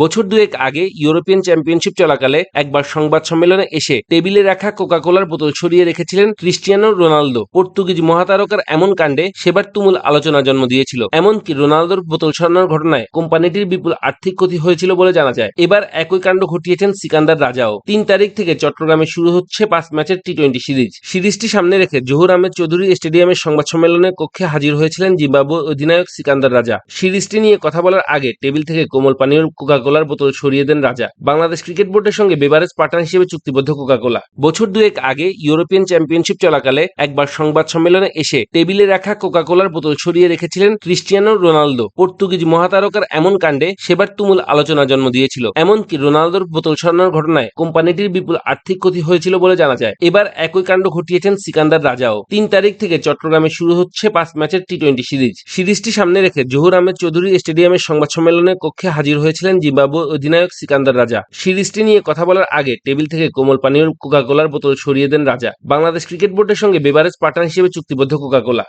বছর দুয়েক আগে ইউরোপিয়ান চ্যাম্পিয়নশিপ চলাকালে একবার সংবাদ সম্মেলনে এসে টেবিলে রাখা কোকা কোলার বোতল সরিয়ে রেখেছিলেন ক্রিস্টিয়ানো রোনালদো। পর্তুগিজ মহাতারকার এমন কাণ্ডে সেবার তুমুল আলোচনা জন্ম দিয়েছিল। এমনকি রোনালদোর বোতল সরানোর ঘটনায় কোম্পানিটির বিপুল আর্থিক ক্ষতি হয়েছিল বলে জানা যায়। এবার একই কাণ্ড ঘটিয়েছেন সিকান্দার রাজাও। তিন তারিখ থেকে চট্টগ্রামে শুরু হচ্ছে পাঁচ ম্যাচের টি টোয়েন্টি সিরিজ। সিরিজটি সামনে রেখে জহুর আহমেদ চৌধুরী স্টেডিয়ামের সংবাদ সম্মেলনের কক্ষে হাজির হয়েছিলেন জিম্বাবু অধিনায়ক সিকান্দার রাজা। সিরিজটি নিয়ে কথা বলার আগে টেবিল থেকে কোমল পানীয় কোকা কোলার বোতল সরিয়ে দেন রাজা। বাংলাদেশ ক্রিকেট বোর্ডের সঙ্গে বেভারেজ পার্টনার হিসেবে চুক্তিবদ্ধ কোকা কোলা বছর দুয়েক আগে ইউরোপিয়ান চ্যাম্পিয়নশিপ চলাকালে একবার সংবাদ সম্মেলনে এসে টেবিলে রাখা কোকা কোলার বোতল সরিয়ে রেখেছিলেন ক্রিস্টিয়ানো রোনালদো। পর্তুগিজ মহাতারকার এমন কাণ্ডে সেবার তুমুল আলোচনা জন্ম দিয়েছিল। এমনকি রোনালদোর বোতল সরানোর ঘটনায় কোম্পানিটির বিপুল আর্থিক ক্ষতি হয়েছিল বলে জানা যায়। এবার একই কাণ্ড ঘটিয়েছেন সিকান্দার রাজাও। তিন তারিখ থেকে চট্টগ্রামে শুরু হচ্ছে পাঁচ ম্যাচের টি টোয়েন্টি সিরিজ। সিরিজটি সামনে রেখে জহুর আহমেদ চৌধুরী স্টেডিয়ামের সংবাদ সম্মেলনের কক্ষে হাজির হয়েছিলেন জিম্বাবু অধিনায়ক সিকান্দার রাজা। সিরিজটি নিয়ে কথা বলার আগে টেবিল থেকে কোমল পানীয় কোকাকোলার বোতল সরিয়ে দেন রাজা। বাংলাদেশ ক্রিকেট বোর্ডের সঙ্গে বেভারেজ পার্টনার হিসেবে চুক্তিবদ্ধ কোকা কোলা